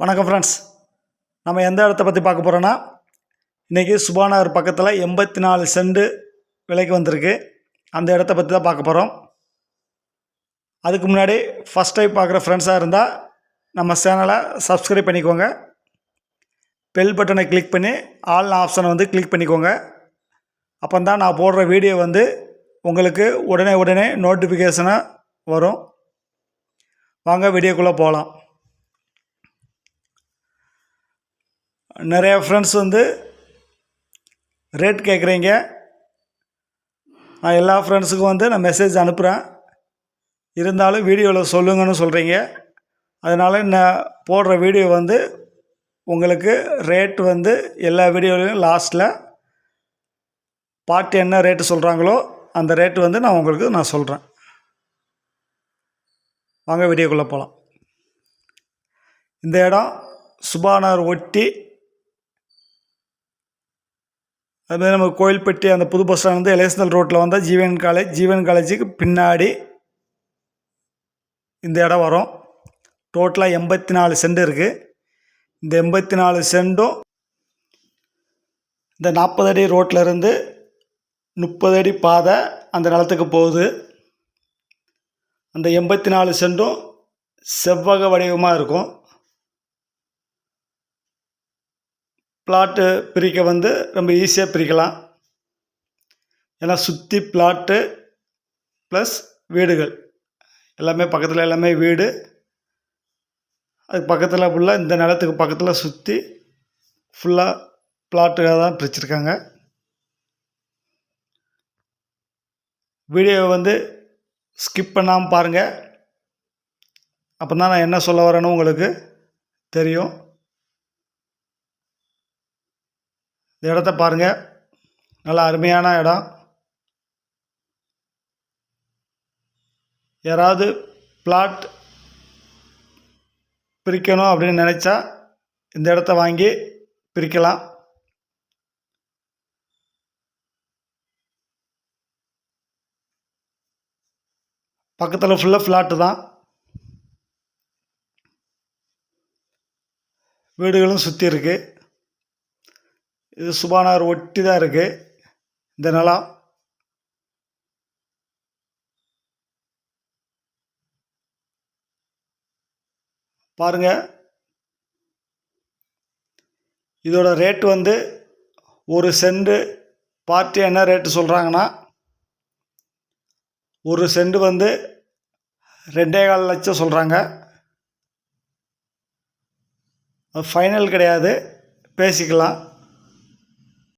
வணக்கம் ஃப்ரெண்ட்ஸ் நம்ம எந்த இடத்த பற்றி பார்க்க போகிறோன்னா இன்றைக்கி சுபாநகர் பக்கத்தில் எண்பத்தி நாலு சென்ட் விலைக்கு வந்திருக்கு. அந்த இடத்த பற்றி தான் பார்க்க போகிறோம் அதுக்கு முன்னாடி ஃபஸ்ட் டைம் பார்க்குற ஃப்ரெண்ட்ஸாக இருந்தால் நம்ம சேனலை சப்ஸ்கிரைப் பண்ணிக்கோங்க. பெல் பட்டனை கிளிக் பண்ணி ஆல் ஆப்ஷனை வந்து கிளிக் பண்ணிக்கோங்க. அப்போ தான் நான் போடுற வீடியோ வந்து உங்களுக்கு உடனே உடனே நோட்டிஃபிகேஷனாக வரும். வாங்க வீடியோக்குள்ளே போகலாம் நிறையா ஃப்ரெண்ட்ஸ் வந்து ரேட் கேட்குறீங்க நான் எல்லா ஃப்ரெண்ட்ஸுக்கும் வந்து நான் மெசேஜ் அனுப்புகிறேன் இருந்தாலும் வீடியோவில் சொல்லுங்கன்னு சொல்கிறீங்க அதனால் நான் போடுற வீடியோ வந்து உங்களுக்கு ரேட் வந்து எல்லா வீடியோலையும் லாஸ்ட்டில் பார்ட்டி என்ன ரேட்டு சொல்கிறாங்களோ அந்த ரேட்டு வந்து நான் உங்களுக்கு நான் சொல்கிறேன் வாங்க வீடியோக்குள்ளே போகலாம் இந்த இடம் சுபானார் ஒட்டி அதுமாதிரி நம்ம கோயில்பட்டி அந்த புது பஸ் ஸ்டாண்ட் வந்து எலேசனல் ரோட்டில் வந்தால் ஜீவன் காலேஜ் ஜீவன் காலேஜுக்கு பின்னாடி இந்த இடம் வரும். டோட்டலாக எண்பத்தி நாலு சென்ட் இருக்குது இந்த எண்பத்தி நாலு சென்டும் இந்த நாற்பது அடி ரோட்டில் இருந்து முப்பது அடி பாதை அந்த நிலத்துக்கு போகுது. அந்த எண்பத்தி நாலு சென்டும் செவ்வக வடிவமாக இருக்கும். பிளாட்டு பிரிக்க வந்து ரொம்ப ஈஸியாக பிரிக்கலாம். ஏன்னா சுற்றி பிளாட்டு ப்ளஸ் வீடுகள். எல்லாமே பக்கத்தில் எல்லாமே வீடு. அதுக்கு பக்கத்தில் ஃபுல்லாக இந்த நிலத்துக்கு பக்கத்தில் சுற்றி ஃபுல்லாக பிளாட்டுக்காக தான் பிரிச்சிருக்காங்க. வீடியோவை வந்து ஸ்கிப் பண்ணாமல் பாருங்கள் அப்போ தான் நான் என்ன சொல்ல வரேன்னு உங்களுக்கு தெரியும். இந்த இடத்த பாருங்கள் நல்லா அருமையான இடம். யாராவது பிளாட் பிரிக்கணும் அப்படின்னு நினச்சா இந்த இடத்த வாங்கி பிரிக்கலாம். பக்கத்தில் ஃபுல்லாக ஃப்ளாட்டு தான். வீடுகளும் சுற்றி இருக்குது இது சுபானார் ஒட்டி தான் இருக்குது இந்த நிலம். பாருங்க. இதோட ரேட் வந்து ஒரு சென்ட். பார்ட்டி என்ன ரேட்டு சொல்கிறாங்கன்னா ஒரு சென்ட் வந்து ரெண்டே கால் லட்சம் சொல்கிறாங்க அது ஃபைனல் கிடையாது. பேசிக்கலாம்.